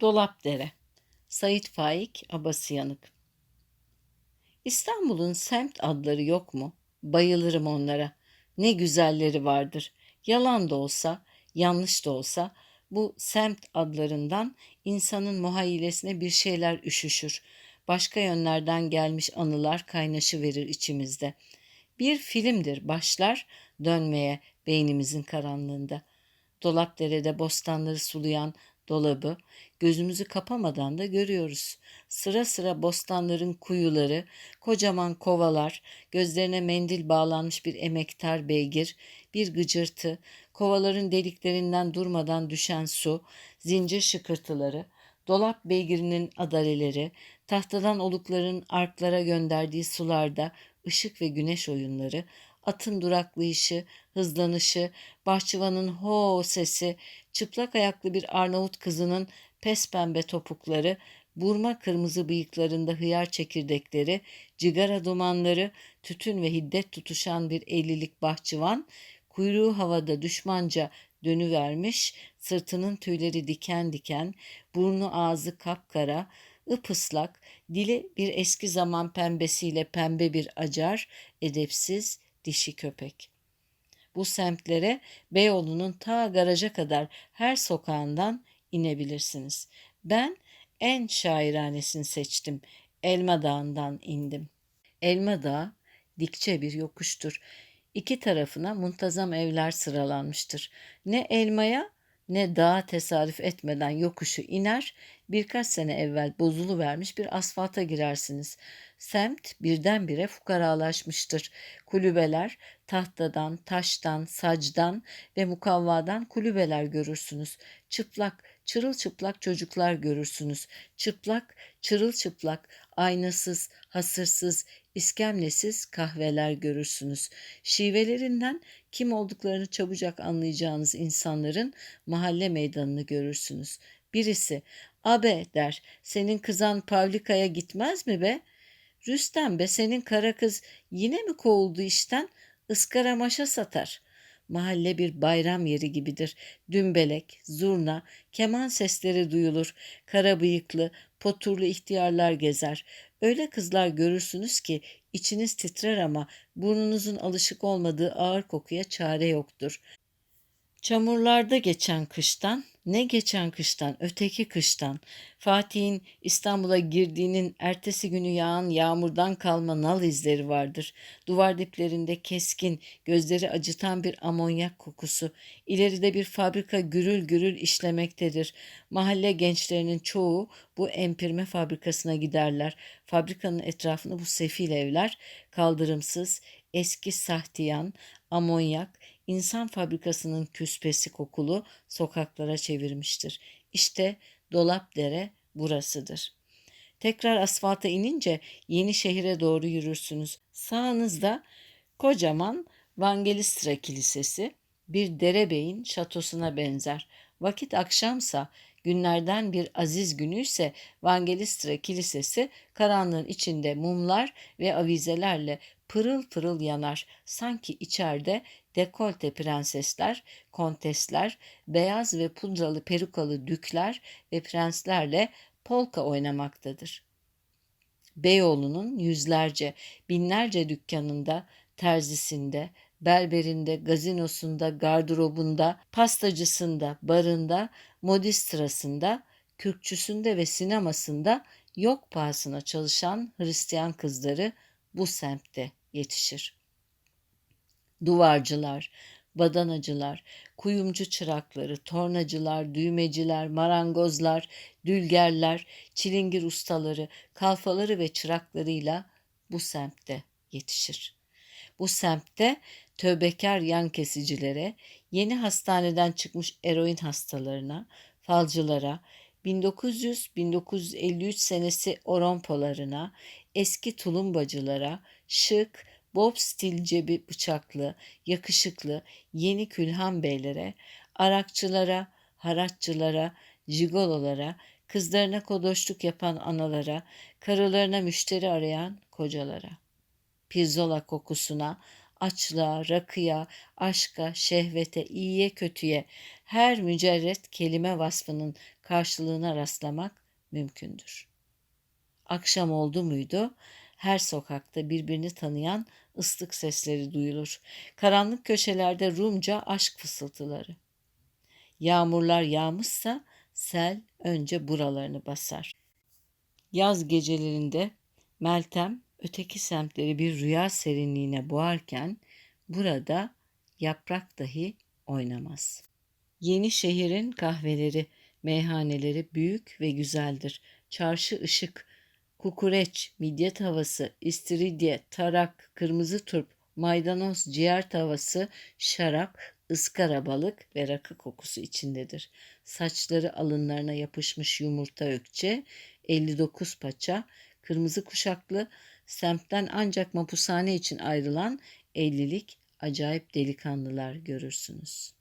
Dolapdere Sait Faik Abasıyanık İstanbul'un semt adları yok mu? Bayılırım onlara. Ne güzelleri vardır. Yalan da olsa, yanlış da olsa bu semt adlarından insanın muhayyilesine bir şeyler üşüşür. Başka yönlerden gelmiş anılar kaynaşı verir içimizde. Bir filmdir başlar dönmeye beynimizin karanlığında. Dolapdere'de bostanları sulayan dolabı gözümüzü kapamadan da görüyoruz. Sıra sıra bostanların kuyuları, kocaman kovalar, gözlerine mendil bağlanmış bir emektar beygir, bir gıcırtı, kovaların deliklerinden durmadan düşen su, zincir şıkırtıları, dolap beygirinin adaleleri, tahtadan olukların arklara gönderdiği sularda ışık ve güneş oyunları, atın duraklayışı, hızlanışı, bahçıvanın ho sesi, çıplak ayaklı bir Arnavut kızının pes pembe topukları, burma kırmızı bıyıklarında hıyar çekirdekleri, cigara dumanları, tütün ve hiddet tutuşan bir ellilik bahçıvan, kuyruğu havada düşmanca dönüvermiş, sırtının tüyleri diken diken, burnu ağzı kapkara, ıpıslak, dili bir eski zaman pembesiyle pembe bir acar, edepsiz, dişi köpek. Bu semtlere Beyoğlu'nun ta garaja kadar her sokağından inebilirsiniz. Ben en şairanesini seçtim. Elma Dağı'ndan indim. Elma Dağı dikçe bir yokuştur. İki tarafına muntazam evler sıralanmıştır. Ne elmaya ne dağa tesadüf etmeden yokuşu iner, birkaç sene evvel bozulu vermiş bir asfalta girersiniz. Semt birdenbire fukaralaşmıştır. Kulübeler tahtadan, taştan, sacdan ve mukavvadan kulübeler görürsünüz. Çıplak, çırılçıplak çocuklar görürsünüz. Çıplak, çırılçıplak, aynasız, hasırsız, iskemlesiz kahveler görürsünüz. Şivelerinden kim olduklarını çabucak anlayacağınız insanların mahalle meydanını görürsünüz. Birisi, abe der, senin kızan Pavlika'ya gitmez mi be? Rüstem be senin kara kız yine mi kovuldu işten? Iskara maşa satar. Mahalle bir bayram yeri gibidir. Dümbelek, zurna, keman sesleri duyulur. Kara bıyıklı, poturlu ihtiyarlar gezer. Öyle kızlar görürsünüz ki içiniz titrer ama burnunuzun alışık olmadığı ağır kokuya çare yoktur. Çamurlarda geçen kıştan, ne geçen kıştan, öteki kıştan, Fatih'in İstanbul'a girdiğinin ertesi günü yağan yağmurdan kalma nal izleri vardır. Duvar diplerinde keskin, gözleri acıtan bir amonyak kokusu. İleride bir fabrika gürül gürül işlemektedir. Mahalle gençlerinin çoğu bu empirme fabrikasına giderler. Fabrikanın etrafını bu sefil evler, kaldırımsız, eski sahtiyan, amonyak, insan fabrikasının küspesi kokulu sokaklara çevirmiştir. İşte dolap dere burasıdır. Tekrar asfalta inince yeni şehire doğru yürürsünüz. Sağınızda kocaman Vangelistra Kilisesi bir derebeyin şatosuna benzer. Vakit akşamsa günlerden bir aziz günü ise Vangelistra Kilisesi karanlığın içinde mumlar ve avizelerle pırıl pırıl yanar. Sanki içeride dekolte prensesler, kontesler, beyaz ve pudralı perukalı dükler ve prenslerle polka oynamaktadır. Beyoğlu'nun yüzlerce, binlerce dükkanında, terzisinde, berberinde, gazinosunda, gardırobunda, pastacısında, barında, modistrasında, kürkçüsünde ve sinemasında yok pahasına çalışan Hristiyan kızları bu semtte yetişir. Duvarcılar, badanacılar, kuyumcu çırakları, tornacılar, düğmeciler, marangozlar, dülgerler, çilingir ustaları, kalfaları ve çıraklarıyla bu semtte yetişir. Bu semtte tövbekar yan kesicilere, yeni hastaneden çıkmış eroin hastalarına, falcılara, 1900-1953 senesi oronpolarına, eski tulumbacılara, şık, bob stil cebi bıçaklı, yakışıklı, yeni külhan beylere, arakçılara, haratçılara, jigololara, kızlarına kodoşluk yapan analara, karılarına müşteri arayan kocalara. Pirzola kokusuna, açlığa, rakıya, aşka, şehvete, iyiye, kötüye her mücerret kelime vasfının karşılığına rastlamak mümkündür. Akşam oldu muydu her sokakta birbirini tanıyan ıslık sesleri duyulur. Karanlık köşelerde Rumca aşk fısıltıları. Yağmurlar yağmışsa sel önce buralarını basar. Yaz gecelerinde Meltem öteki semtleri bir rüya serinliğine boğarken burada yaprak dahi oynamaz. Yeni şehrin kahveleri, meyhaneleri büyük ve güzeldir. Çarşı ışık, kukureç, midye tavası, istiridye, tarak, kırmızı turp, maydanoz, ciğer tavası, şarap, ıskara balık ve rakı kokusu içindedir. Saçları alınlarına yapışmış yumurta ökçe, 59 paça, kırmızı kuşaklı, semtten ancak mapushane için ayrılan ellilik acayip delikanlılar görürsünüz.''